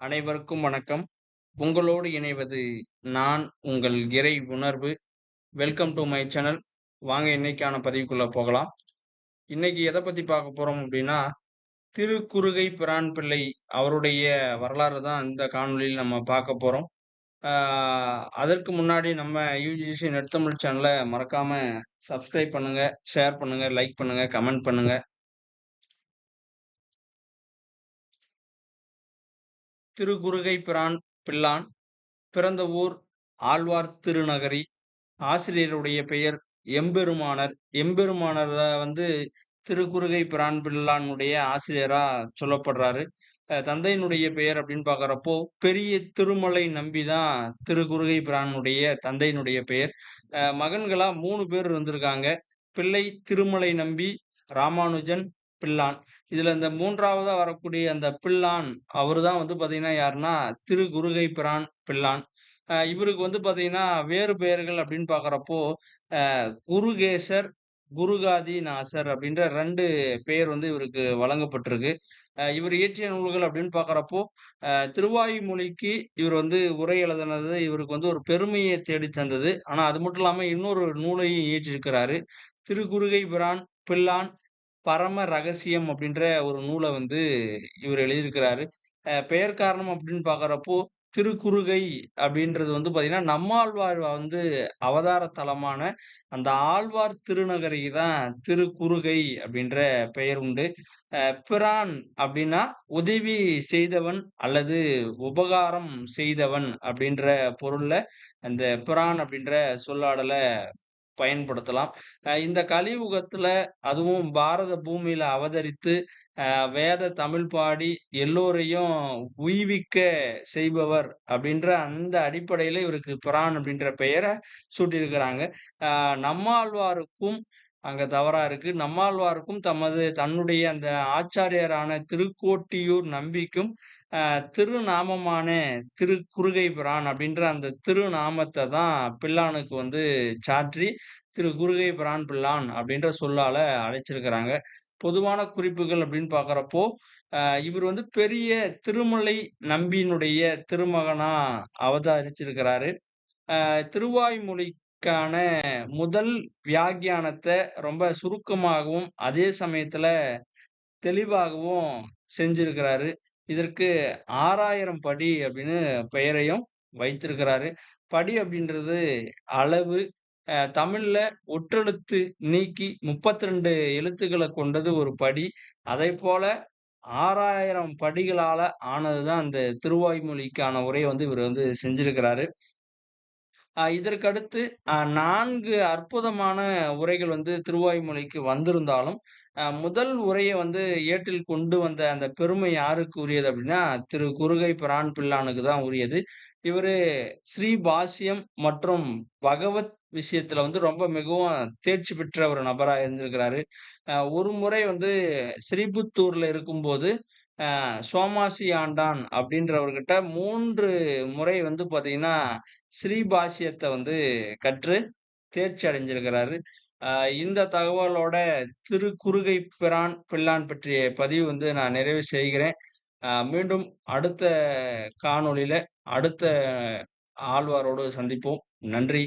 அனைவருக்கும் வணக்கம். உங்களோடு இணைவது நான் உங்கள் இறை உணர்வு. Welcome to my channel. வாங்க இன்னைக்கான பதிவுக்குள்ளே போகலாம். இன்னைக்கு எதை பற்றி பார்க்க போகிறோம் அப்படின்னா திருக்குறுகை பிரான் பிள்ளை அவருடைய வரலாறு தான் இந்த காணொலியில் நம்ம பார்க்க போகிறோம் அதற்கு முன்னாடி நம்ம யூஜிசி நெடுத்தமிழ் சேனலை மறக்காமல் சப்ஸ்கிரைப் பண்ணுங்கள் ஷேர் பண்ணுங்கள் லைக் பண்ணுங்கள் கமெண்ட் பண்ணுங்கள் திருக்குறுகை பிரான் பிள்ளான். பிறந்த ஊர் ஆழ்வார் திருநகரி. ஆசிரியருடைய பெயர் எம்பெருமானர். எம்பெருமானர் வந்து திருக்குறுகை பிரான் பிள்ளானுடைய ஆசிரியராக சொல்லப்படுறாரு. தந்தையினுடைய பெயர் அப்படின்னு பார்க்குறப்போ, பெரிய திருமலை நம்பி தான் திருக்குறுகை பிரானுடைய தந்தையினுடைய பெயர். மகன்களாக மூணு பேர் இருந்திருக்காங்க. பிள்ளை திருமலை நம்பி, ராமானுஜன், பிள்ளான். இதுல இந்த மூன்றாவதாக வரக்கூடிய அந்த பிள்ளான், அவரு தான் வந்து பார்த்தீங்கன்னா யாருன்னா, திரு குருகை பிரான் பிள்ளான். இவருக்கு வந்து பார்த்தீங்கன்னா, வேறு பெயர்கள் அப்படின்னு பார்க்குறப்போ, குருகேசர் குருகாதி நாசர் அப்படின்ற ரெண்டு பெயர் வந்து இவருக்கு வழங்கப்பட்டிருக்கு. இவர் இயற்றிய நூல்கள் அப்படின்னு பார்க்குறப்போ, திருவாயுமொழிக்கு திருவாய்மொழிக்கு இவர் வந்து உரை எழுதினது இவருக்கு வந்து ஒரு பெருமையை தேடித் தந்தது. ஆனால் அது மட்டும் இல்லாமல் இன்னொரு நூலையும் இயற்றியிருக்கிறாரு. திருக்குறுகை பிரான் பிள்ளான் பரம ரகசியம் அப்படின்ற ஒரு நூலை வந்து இவர் எழுதியிருக்கிறாரு. பெயர் காரணம் அப்படின்னு பார்க்குறப்போ, திருக்குறுகை அப்படின்றது வந்து பார்த்தீங்கன்னா, நம்மாழ்வார் வந்து அவதார தலமான அந்த ஆழ்வார் திருநகரிக்கு தான் திருக்குறுகை அப்படின்ற பெயர் உண்டு. பிரான் அப்படின்னா, உதவி செய்தவன் அல்லது உபகாரம் செய்தவன் அப்படின்ற பொருள்ல அந்த பிரான் அப்படின்ற சொல்லாடலை பயன்படுத்தலாம். இந்த கலியுகத்துல அதுவும் பாரத பூமியில அவதரித்து, வேத தமிழ் பாடி எல்லோரையும் உய்விக்க செய்பவர் அப்படின்ற அந்த அடிப்படையில இவருக்கு பிரான் அப்படின்ற பெயரை சூட்டியிருக்கிறாங்க. நம்மாழ்வாருக்கும் அங்கே தவறாக இருக்குது நம்மாழ்வாருக்கும் தமது தன்னுடைய அந்த ஆச்சாரியரான திருக்கோட்டியூர் நம்பிக்கும், திருநாமமான திரு குறுகை பிரான் அப்படின்ற அந்த திருநாமத்தை தான் பிள்ளானுக்கு வந்து சாற்றி, திரு குறுகை பிரான் பிள்ளான் அப்படின்ற சொல்லால் அழைச்சிருக்கிறாங்க. பொதுவான குறிப்புகள் அப்படின்னு பார்க்குறப்போ, இவர் வந்து பெரிய திருமலை நம்பியினுடைய திருமகனா அவதரிச்சிருக்கிறாரு. திருவாய்மொழி திருவாய்மொழிக்கான முதல் வியாக்கியானத்த ரொம்ப சுருக்கமாகவும், அதே சமயத்துல தெளிவாகவும் செஞ்சிருக்கிறாரு. இதற்கு 6000 படி அப்படின்னு பெயரையும் வைத்திருக்கிறாரு. படி அப்படின்றது அளவு. அ தமிழ்ல ஒற்றெழுத்து நீக்கி 32 எழுத்துக்கள கொண்டது ஒரு படி. அதைப்போல 6000 படிகளால ஆனது தான் அந்த திருவாய்மொழிக்கான உரைய வந்து இவரு வந்து செஞ்சிருக்கிறாரு. இதற்கடுத்து நான்கு அற்புதமான உரைகள் வந்து திருவாய்மொழிக்கு வந்திருந்தாலும், முதல் உரையை வந்து ஏட்டில் கொண்டு வந்த அந்த பெருமை யாருக்கு உரியது அப்படின்னா, திரு குறுகை பிரான் பிள்ளானுக்கு தான் உரியது. இவரு ஸ்ரீபாஷ்யம் மற்றும் பகவத் விஷயத்துல வந்து ரொம்ப மிகவும் தேர்ச்சி பெற்ற ஒரு நபராக இருந்திருக்கிறாரு. ஒரு முறை வந்து ஸ்ரீபுத்தூர்ல இருக்கும்போது, சோமாசி ஆண்டான் அப்படின்றவர்கிட்ட மூன்று முறை வந்து பார்த்தீங்கன்னா, ஸ்ரீபாஷியத்தை வந்து கற்று தேர்ச்சி அடைஞ்சிருக்கிறாரு. இந்த தகவலோட திரு குறுகை பிரான் பிள்ளான் பற்றிய பதிவு வந்து நான் நிறைவு செய்கிறேன். மீண்டும் அடுத்த காணொளியில, அடுத்த ஆழ்வாரோடு சந்திப்போம். நன்றி,